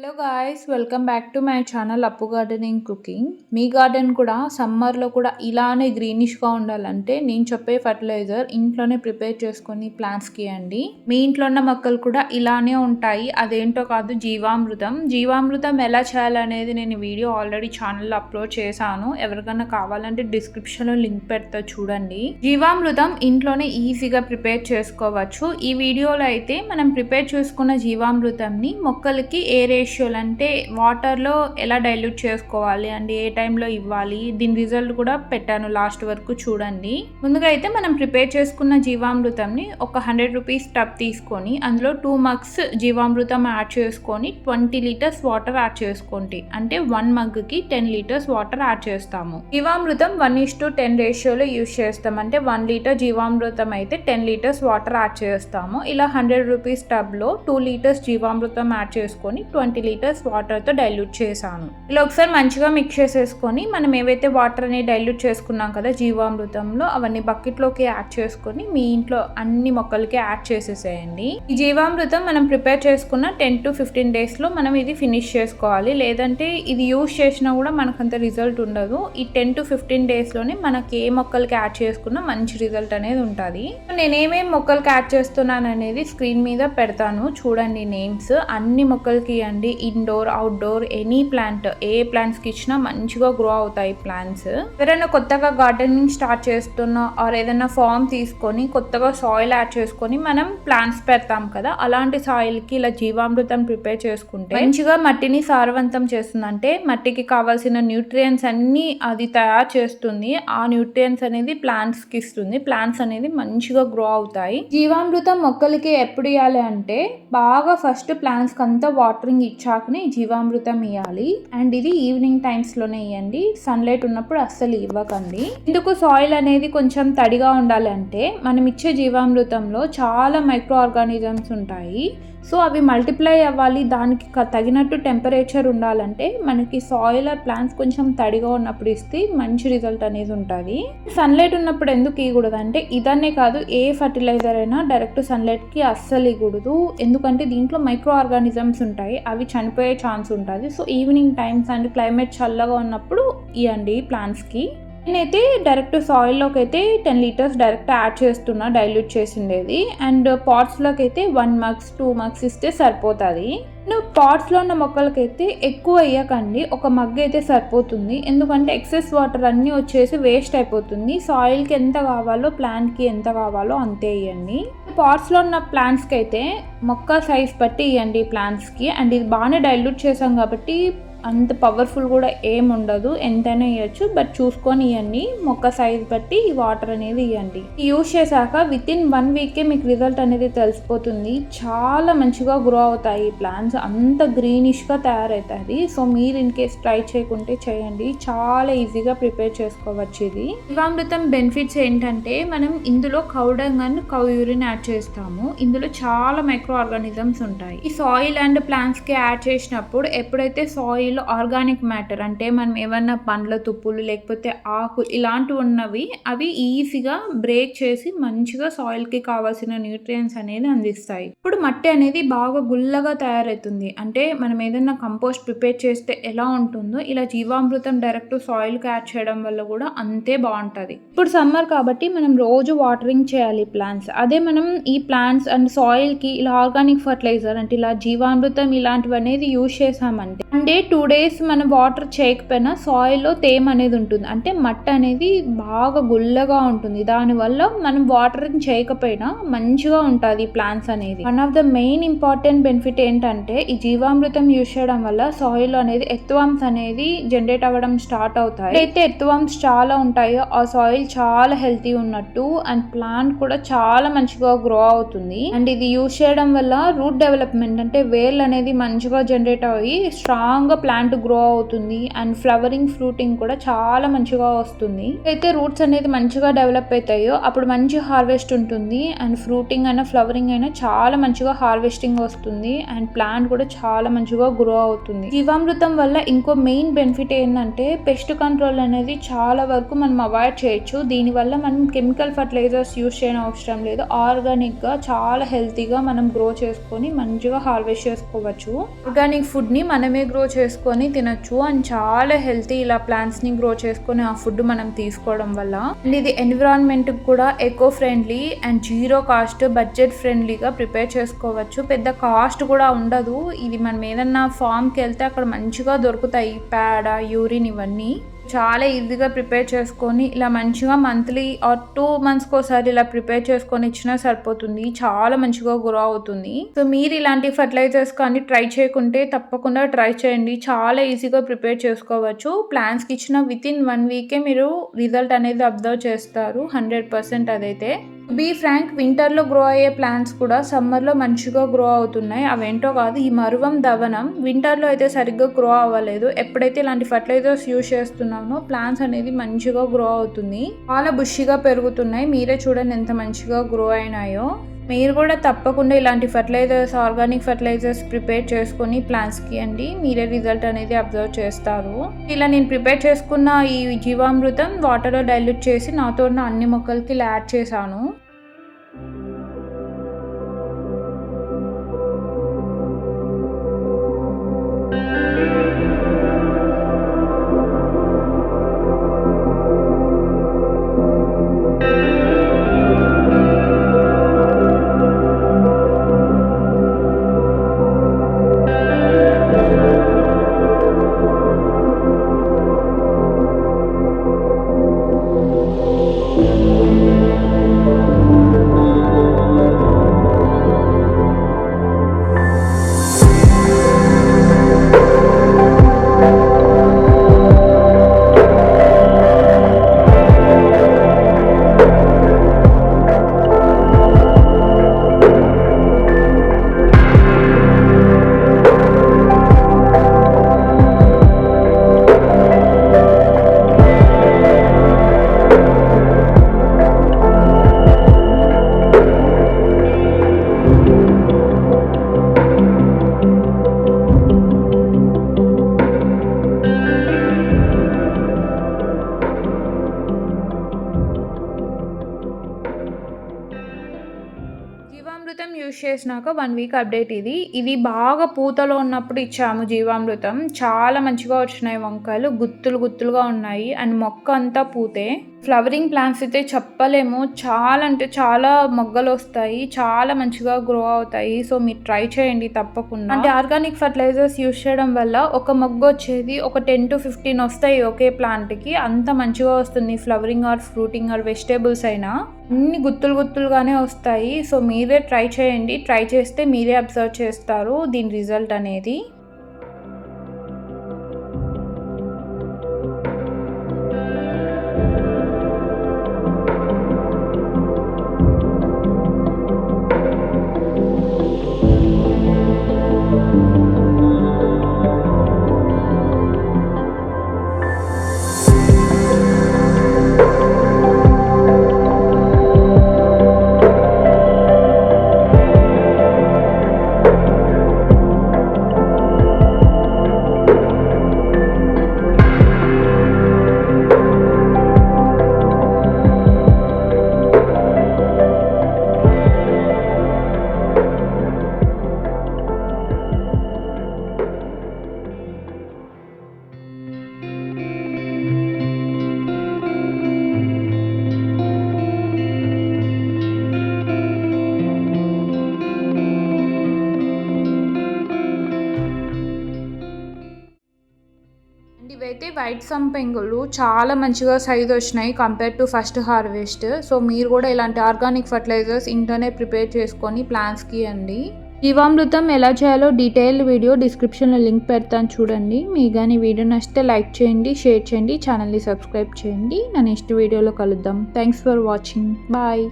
Hello guys welcome back to my channel Appu gardening cooking me garden కూడా సమ్మర్లో కూడా ఇలానే గ్రీనిష్గా ఉండాలంటే నేను చెప్పే ఫర్టిలైజర్ ఇంట్లోనే ప్రిపేర్ చేసుకొని ప్లాంట్స్కి అండి. మీ ఇంట్లో ఉన్న మొక్కలు కూడా ఇలానే ఉంటాయి. అదేంటో కాదు జీవామృతం. జీవామృతం ఎలా చేయాలనేది నేను వీడియో ఆల్రెడీ ఛానల్లో అప్లోడ్ చేశాను. ఎవరికైనా కావాలంటే డిస్క్రిప్షన్లో లింక్ పెడతా చూడండి. జీవామృతం ఇంట్లోనే ఈజీగా ప్రిపేర్ చేసుకోవచ్చు. ఈ వీడియోలో అయితే మనం ప్రిపేర్ చేసుకున్న జీవామృతంని మొక్కలకి ఏ రేషియోలు అంటే వాటర్లో ఎలా డైల్యూట్ చేసుకోవాలి అండ్ ఏ టైంలో ఇవ్వాలి? దీని రిజల్ట్ కూడా పెట్టాను లాస్ట్ వరకు చూడండి. ముందుగా అయితే మనం ప్రిపేర్ చేసుకున్న జీవామృతంని ఒక హండ్రెడ్ రూపీస్ టబ్ తీసుకొని అందులో టూ మగ్స్ జీవామృతం యాడ్ చేసుకొని ట్వంటీ లీటర్స్ వాటర్ యాడ్ చేసుకోండి. అంటే వన్ మగ్కి టెన్ లీటర్స్ వాటర్ యాడ్ చేస్తాము. జీవామృతం వన్ ఇస్ టు టెన్ రేషియోలో యూస్ చేస్తాం. అంటే వన్ లీటర్ జీవామృతం అయితే టెన్ లీటర్స్ వాటర్ యాడ్ చేస్తాము. ఇలా హండ్రెడ్ రూపీస్ టబ్లో టూ లీటర్స్ జీవామృతం యాడ్ చేసుకొని ట్వంటీ లీటర్స్ వాటర్తో డైల్యూట్ చేశాను. ఇలా ఒకసారి మంచిగా మిక్స్ చేసేసుకొని మనం ఏవైతే వాటర్ అనేది డైల్యూట్ చేసుకున్నాం కదా జీవామృతంలో అవన్నీ బకెట్లోకి యాడ్ చేసుకొని మీ ఇంట్లో అన్ని మొక్కలకి యాడ్ చేసేసేయండి. ఈ జీవామృతం మనం ప్రిపేర్ చేసుకున్న టెన్ టు ఫిఫ్టీన్ డేస్లో మనం ఇది ఫినిష్ చేసుకోవాలి. లేదంటే ఇది యూస్ చేసినా కూడా మనకంత రిజల్ట్ ఉండదు. ఈ టెన్ టు ఫిఫ్టీన్ డేస్లోనే మనకి ఏ మొక్కలకి యాడ్ చేసుకున్నా మంచి రిజల్ట్ అనేది ఉంటుంది. నేనేమేం మొక్కలకి యాడ్ చేస్తున్నాను అనేది స్క్రీన్ మీద పెడతాను. చూడండి నేమ్స్. అన్ని మొక్కలకి అండి. ఇవ్వండి ఇండోర్ అవుట్డోర్ ఎనీ ప్లాంట్ ఏ ప్లాంట్స్కి ఇచ్చినా మంచిగా గ్రో అవుతాయి ప్లాంట్స్ ఎవరైనా కొత్తగా గార్డెనింగ్ స్టార్ట్ చేస్తున్నా ఆర్ ఏదైనా ఫామ్ తీసుకొని కొత్తగా సాయిల్ యాడ్ చేసుకొని మనం ప్లాంట్స్ పెడతాం కదా అలాంటి సాయిల్కి ఇలా జీవామృతం ప్రిపేర్ చేసుకుంటే మంచిగా మట్టిని సారవంతం చేస్తుందంటే మట్టికి కావాల్సిన న్యూట్రియన్స్ అన్ని అది తయారు చేస్తుంది. ఆ న్యూట్రియన్స్ అనేది ప్లాంట్స్కి ఇస్తుంది. ప్లాంట్స్ అనేది మంచిగా గ్రో అవుతాయి. జీవామృతం మొక్కలకి ఎప్పుడు ఇవ్వాలి అంటే బాగా ఫస్ట్ ప్లాంట్స్కి అంతా వాటరింగ్ చాక్ని జీవామృతం ఇవ్వాలి అండ్ ఇది ఈవినింగ్ టైమ్స్లోనే ఇవ్వండి సన్లైట్ ఉన్నప్పుడు అస్సలు ఇవ్వకండి. ఇందుకు సాయిల్ అనేది కొంచెం తడిగా ఉండాలంటే మనం ఇచ్చే జీవామృతంలో చాలా మైక్రో ఆర్గానిజమ్స్ ఉంటాయి. సో అవి మల్టిప్లై అవ్వాలి. దానికి తగినట్టు టెంపరేచర్ ఉండాలంటే మనకి సాయిల్ ఆర్ ప్లాంట్స్ కొంచెం తడిగా ఉన్నప్పుడు ఇస్తే మంచి రిజల్ట్ అనేది ఉంటుంది. సన్లైట్ ఉన్నప్పుడు ఎందుకు ఇవ్వకూడదు అంటే ఇదన్నే కాదు ఏ ఫర్టిలైజర్ అయినా డైరెక్ట్ సన్లైట్కి అస్సలు ఇవ్వకూడదు ఎందుకంటే దీంట్లో మైక్రో ఆర్గానిజమ్స్ ఉంటాయి. అవి చనిపోయే ఛాన్స్ ఉంటుంది. So evening times and climate చల్లగా ఉన్నప్పుడు ఇవ్వండి ప్లాంట్స్కి. నేనైతే డైరెక్ట్ సాయిల్లోకి అయితే టెన్ లీటర్స్ డైరెక్ట్ యాడ్ చేస్తున్నా డైల్యూట్ చేసిండేది. అండ్ పాట్స్లోకి అయితే వన్ మగ్స్ టూ మగ్స్ ఇస్తే సరిపోతుంది. పాట్స్లో ఉన్న మొక్కలకైతే ఎక్కువ వేయకండి. ఒక మగ్ అయితే సరిపోతుంది. ఎందుకంటే ఎక్సెస్ వాటర్ అన్నీ వచ్చేసి వేస్ట్ అయిపోతుంది. సాయిల్కి ఎంత కావాలో ప్లాంట్కి ఎంత కావాలో అంతే వేయండి. పాట్స్లో ఉన్న ప్లాంట్స్కి అయితే మొక్క సైజ్ బట్టి ఇవ్వండి ప్లాంట్స్కి. అండ్ ఇది బాగానే డైల్యూట్ చేసాం కాబట్టి అంత పవర్ఫుల్ కూడా ఏం ఉండదు ఎంతైనా ఇవ్వచ్చు బట్ చూసుకొని ఇవ్వండి మొక్క సైజ్ బట్టి ఈ వాటర్ అనేది ఇవ్వండి యూస్ చేశాక విత్ ఇన్ వన్ వీకే మీకు రిజల్ట్ అనేది తెలిసిపోతుంది. చాలా మంచిగా గ్రో అవుతాయి ప్లాంట్స్ అంత గ్రీనిష్గా తయారవుతుంది సో మీరు ఇన్ కేస్ ట్రై చేయకుంటే చేయండి. చాలా ఈజీగా ప్రిపేర్ చేసుకోవచ్చు ఇది. జీవామృతం బెనిఫిట్స్ ఏంటంటే మనం ఇందులో cow dung and cow urine add చేస్తాము. ఇందులో చాలా మైక్రో ఆర్గానిజమ్స్ ఉంటాయి. ఈ సాయిల్ అండ్ ప్లాంట్స్కి యాడ్ చేసినప్పుడు ఎప్పుడైతే సాయిల్ ఆర్గానిక్ మ్యాటర్ అంటే మనం ఏమన్నా పండ్ల తుప్పులు లేకపోతే ఆకులు ఇలాంటివి ఉన్నవి అవి ఈజీగా బ్రేక్ చేసి మంచిగా సాయిల్కి కావాల్సిన న్యూట్రియన్స్ అనేది అందిస్తాయి. ఇప్పుడు మట్టి అనేది బాగా గుల్లగా తయారవుతుంది. అంటే మనం ఏదైనా కంపోస్ట్ ప్రిపేర్ చేస్తే ఎలా ఉంటుందో ఇలా జీవామృతం డైరెక్ట్ సాయిల్కి యాడ్ చేయడం వల్ల కూడా అంతే బాగుంటుంది. ఇప్పుడు సమ్మర్ కాబట్టి మనం రోజు వాటరింగ్ చేయాలి ప్లాంట్స్. అదే మనం ఈ ప్లాంట్స్ అండ్ సాయిల్కి ఇలా ఆర్గానిక్ ఫర్టిలైజర్ అంటే ఇలా జీవామృతం ఇలాంటివి అనేది యూజ్ చేసామంటే అంటే టూ టూ డేస్ మనం వాటర్ చేయకపోయినా సాయిల్లో తేమ అనేది ఉంటుంది. అంటే మట్టి అనేది బాగా గుల్లగా ఉంటుంది. దానివల్ల మనం వాటరింగ్ చేయకపోయినా మంచిగా ఉంటుంది ప్లాంట్స్ అనేది. One of the main important benefit ఏంటంటే ఈ జీవామృతం యూజ్ చేయడం వల్ల సాయిల్ అనేది ఎత్తువామ్స్ అనేది జనరేట్ అవ్వడం స్టార్ట్ అవుతాయి. అయితే ఎత్తువామ్స్ చాలా ఉంటాయో ఆ సాయిల్ చాలా హెల్తీ ఉన్నట్టు అండ్ ప్లాంట్ కూడా చాలా మంచిగా గ్రో అవుతుంది. అండ్ ఇది యూజ్ చేయడం వల్ల రూట్ డెవలప్మెంట్ అంటే వేర్లు అనేది మంచిగా జనరేట్ అయ్యి స్ట్రాంగ్గా ప్లాంట్ గ్రో అవుతుంది అండ్ ఫ్లవరింగ్ ఫ్రూటింగ్ కూడా చాలా మంచిగా వస్తుంది. అయితే రూట్స్ అనేది మంచిగా డెవలప్ అవుతాయో అప్పుడు మంచి హార్వెస్ట్ ఉంటుంది అండ్ ఫ్రూటింగ్ అయినా ఫ్లవరింగ్ అయినా చాలా మంచిగా హార్వెస్టింగ్ వస్తుంది అండ్ ప్లాంట్ కూడా చాలా మంచిగా గ్రో అవుతుంది. జీవామృతం వల్ల ఇంకో మెయిన్ బెనిఫిట్ ఏంటంటే పెస్ట్ కంట్రోల్ అనేది చాలా వరకు మనం అవాయిడ్ చేయొచ్చు. దీనివల్ల మనం కెమికల్ ఫర్టిలైజర్స్ యూస్ చేయడం అవసరం లేదు. ఆర్గానిక్గా చాలా హెల్తీగా మనం గ్రో చేసుకొని మంచిగా హార్వెస్ట్ చేసుకోవచ్చు. ఆర్గానిక్ ఫుడ్ని మనమే గ్రో చేసుకొని తినొచ్చు అండ్ చాలా హెల్తీ ఇలా ప్లాంట్స్ని గ్రో చేసుకొని ఆ ఫుడ్ మనం తీసుకోవడం వల్ల. అండ్ ఇది ఎన్విరాన్మెంట్ కూడా eco friendly and zero cost budget ఫ్రెండ్లీగా ప్రిపేర్ చేసుకోవచ్చు. పెద్ద కాస్ట్ కూడా ఉండదు. ఇది మనం ఏదన్నా ఫామ్కి వెళ్తే అక్కడ మంచిగా దొరుకుతాయి. పేడ యూరిన్ ఇవన్నీ. చాలా ఈజీగా ప్రిపేర్ చేసుకొని ఇలా మంచిగా మంత్లీ ఆర్ టూ మంత్స్కి ఒకసారి ఇలా ప్రిపేర్ చేసుకొని ఇచ్చినా సరిపోతుంది. చాలా మంచిగా గ్రో అవుతుంది సో మీరు ఇలాంటి ఫర్టిలైజర్స్ కానీ ట్రై చేయకుంటే తప్పకుండా ట్రై చేయండి. చాలా ఈజీగా ప్రిపేర్ చేసుకోవచ్చు. ప్లాన్స్కి ఇచ్చిన విత్ ఇన్ వన్ వీకే మీరు రిజల్ట్ అనేది అబ్జర్వ్ చేస్తారు. హండ్రెడ్ పర్సెంట్ అదైతే. బీ ఫ్రాంక్ వింటర్లో గ్రో అయ్యే ప్లాంట్స్ కూడా సమ్మర్లో మంచిగా గ్రో అవుతున్నాయి. అవేంటో కాదు ఈ మరువం దవనం. వింటర్లో అయితే సరిగ్గా గ్రో అవ్వలేదు. ఎప్పుడైతే ఇలాంటి ఫర్టిలైజర్స్ యూజ్ చేస్తున్నామో ప్లాంట్స్ అనేది మంచిగా గ్రో అవుతుంది. చాలా బుషిగా పెరుగుతున్నాయి. మీరే చూడండి ఎంత మంచిగా గ్రో అయినాయో. మీరు కూడా తప్పకుండా ఇలాంటి ఫర్టిలైజర్స్ ఆర్గానిక్ ఫర్టిలైజర్స్ ప్రిపేర్ చేసుకొని ప్లాంట్స్కి అండి. మీరే రిజల్ట్ అనేది అబ్జర్వ్ చేస్తారు. ఇలా నేను ప్రిపేర్ చేసుకున్న ఈ జీవామృతం వాటర్లో డైల్యూట్ చేసి నాతో ఉన్న అన్ని మొక్కలకి ఇలా యాడ్ చేశాను. జీవామృతం యూజ్ చేసినాక వన్ వీక్ అప్డేట్ ఇది. ఇది బాగా పూతలో ఉన్నప్పుడు ఇచ్చాము జీవామృతం. చాలా మంచిగా వచ్చినాయి వంకాయలు. గుత్తులు గుత్తులుగా ఉన్నాయి. అండ్ మొక్క అంతా పూతే. ఫ్లవరింగ్ ప్లాంట్స్ అయితే చెప్పలేము. చాలా అంటే చాలా మొగ్గలు వస్తాయి. చాలా మంచిగా గ్రో అవుతాయి. సో మీరు ట్రై చేయండి తప్పకుండా. అంటే ఆర్గానిక్ ఫర్టిలైజర్స్ యూస్ చేయడం వల్ల ఒక మొగ్గ వచ్చేది ఒక టెన్ టు ఫిఫ్టీన్ వస్తాయి ఒకే ప్లాంట్కి అంత మంచిగా వస్తుంది flowering or fruiting or vegetables అయినా. అన్ని గుత్తులు గుత్తులుగానే వస్తాయి. సో మీరే ట్రై చేయండి. ట్రై చేస్తే మీరే అబ్జర్వ్ చేస్తారు. దీని రిజల్ట్ అనేది. వైట్ సంపెంగులు చాలా మంచిగా సైజ్ వచ్చినాయి compare to first harvest so మీరు కూడా ఇలాంటి ఆర్గానిక్ ఫర్టిలైజర్స్ ఇంట్లోనే ప్రిపేర్ చేసుకొని ప్లాంట్స్కి అండి జీవామృతం ఎలా చేయాలో డీటెయిల్ వీడియో డిస్క్రిప్షన్లో లింక్ పెడతాను చూడండి. మీ కానీ వీడియో నచ్చితే లైక్ చేయండి షేర్ చేయండి ఛానల్ని సబ్స్క్రైబ్ చేయండి. నా నెక్స్ట్ వీడియోలో కలుద్దాం. Thanks for watching bye